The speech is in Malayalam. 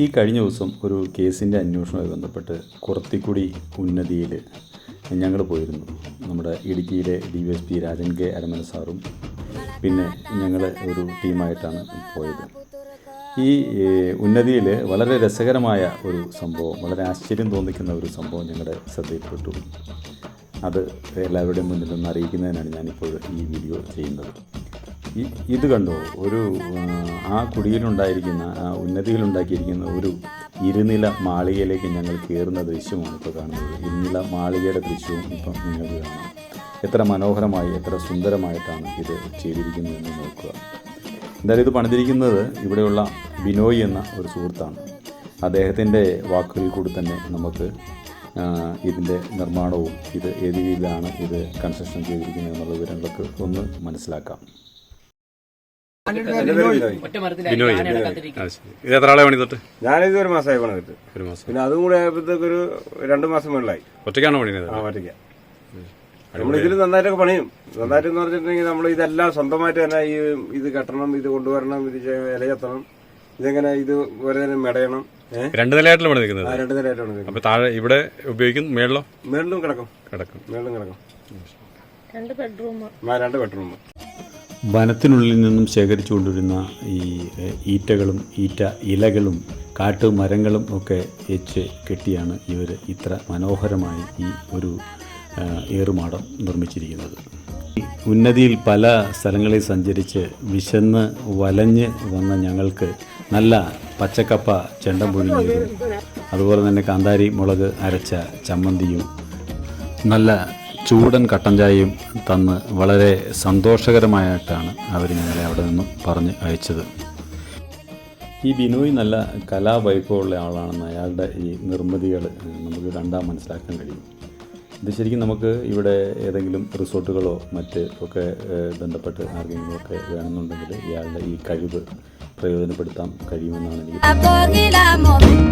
ഈ കഴിഞ്ഞ ദിവസം ഒരു കേസിന്റെ അന്വേഷണവുമായി ബന്ധപ്പെട്ട് കുറത്തിക്കുടി ഉന്നതിയിൽ ഞങ്ങൾ പോയിരുന്നു. നമ്മുടെ ഇടുക്കിയിലെ D V S P Rajan K Aramana സാറും പിന്നെ ഞങ്ങൾ ഒരു ടീമായിട്ടാണ് പോയത്. ഈ ഉന്നതിയിൽ വളരെ രസകരമായ ഒരു സംഭവം വളരെ ആശ്ചര്യം തോന്നിക്കുന്ന ഒരു സംഭവം ഞങ്ങളുടെ ശ്രദ്ധയിൽപ്പെട്ടു. അത് എല്ലാവരുടെയും മുന്നിൽ ഒന്ന് അറിയിക്കുന്നതിനാണ് ഞാനിപ്പോൾ ഈ വീഡിയോ ചെയ്യുന്നത്. ഇത് കണ്ടോ? ഒരു ആ, കുടിയിലുണ്ടായിരിക്കുന്ന ആ ഉന്നതിയിലുണ്ടാക്കിയിരിക്കുന്ന ഒരു ഇരുനില മാളികയിലേക്ക് ഞങ്ങൾ കയറുന്ന ദൃശ്യമാണ് ഇപ്പോൾ കാണുന്നത്. ഇരുനില മാളികയുടെ ദൃശ്യവും ഇപ്പം നിങ്ങൾക്ക് കാണാം. എത്ര മനോഹരമായി എത്ര സുന്ദരമായിട്ടാണ് ഇത് ചെയ്തിരിക്കുന്നതെന്ന് നോക്കുക. എന്തായാലും ഇത് പണിതിരിക്കുന്നത് ഇവിടെയുള്ള ബിനോയ് എന്ന ഒരു സുഹൃത്താണ്. അദ്ദേഹത്തിന്റെ വാക്കുകളിൽ കൂടി തന്നെ നമുക്ക് ഇതിന്റെ നിർമ്മാണവും ഇത് ഏത് രീതിയിലാണ് ഇത് കൺസ്ട്രക്ഷൻ ചെയ്തിരിക്കുന്നത് എന്നുള്ള വിവരങ്ങളൊക്കെ ഒന്ന് മനസ്സിലാക്കാം. ഇത് എത്ര ആളെ പണി തൊട്ട്? ഞാനിത് ഒരു മാസമായി പണിതിട്ട് ഒരു മാസം. പിന്നെ അതും കൂടെ ആയപ്പോഴത്തേക്ക് ഒരു രണ്ടു മാസം മുകളിലായി. ഒറ്റയ്ക്കാണ് പണിയുന്നത് ആ മാറ്റിക്കാം നമ്മൾ ഇതിൽ നന്നായിട്ടൊക്കെ പണിയും. നന്നായിട്ട് എന്ന് പറഞ്ഞിട്ടുണ്ടെങ്കിൽ നമ്മൾ ഇതെല്ലാം സ്വന്തമായിട്ട് തന്നെ ഈ ഇത് കെട്ടണം ഇത് കൊണ്ടുവരണം ഇത് ഇലയെത്തണം ഇല ഇതെങ്ങനെ ഇത് ഓരോ തന്നെ മെടയണം രണ്ട് നിലയായിട്ടാണ് പണി നിൽക്കുന്നത് ആ രണ്ട് നിലയായിട്ടാണ്. അപ്പൊ താഴെ ഇവിടെ ഉപയോഗിക്കും മേളിലോ? മേളിലും കിടക്കും. കിടക്കും. മേളിലും കിടക്കും. രണ്ട് ബെഡ്റൂം. രണ്ട് ബെഡ്റൂം. വനത്തിനുള്ളിൽ നിന്നും ശേഖരിച്ചു കൊണ്ടുവരുന്ന ഈ ഈറ്റകളും ഈറ്റ ഇലകളും കാട്ടു മരങ്ങളും ഒക്കെ വെച്ച് കെട്ടിയാണ് ഇവർ ഇത്ര മനോഹരമായി ഈ ഒരു ഏറുമാടം നിർമ്മിച്ചിരിക്കുന്നത്. ഉന്നതിയിൽ പല സ്ഥലങ്ങളിൽ സഞ്ചരിച്ച് വിശന്ന് വലഞ്ഞ് വന്ന ഞങ്ങൾക്ക് നല്ല പച്ചക്കപ്പ ചെണ്ടം പുഴുങ്ങിയതും അതുപോലെ തന്നെ കാന്താരി മുളക് അരച്ച ചമ്മന്തിയും നല്ല ചൂടൻ കട്ടൻ ചായയും തന്ന് വളരെ സന്തോഷകരമായിട്ടാണ് അവർ ഞങ്ങളെ അവിടെ നിന്നും പറഞ്ഞ് അയച്ചത്. ഈ ബിനോയ് നല്ല കലാവൈഭവമുള്ള ആളാണെന്ന് അയാളുടെ ഈ നിർമ്മിതികൾ നമുക്ക് കണ്ടാൽ മനസ്സിലാക്കാൻ കഴിയും. ഇത് ശരിക്കും നമുക്ക് ഇവിടെ ഏതെങ്കിലും റിസോർട്ടുകളോ മറ്റ് ഒക്കെ ബന്ധപ്പെട്ട് ആർക്കെങ്കിലും ഒക്കെ വേണമെന്നുണ്ടെങ്കിൽ ഇയാളുടെ ഈ കഴിവ് പ്രയോജനപ്പെടുത്താൻ കഴിയുമെന്നാണ് എനിക്ക്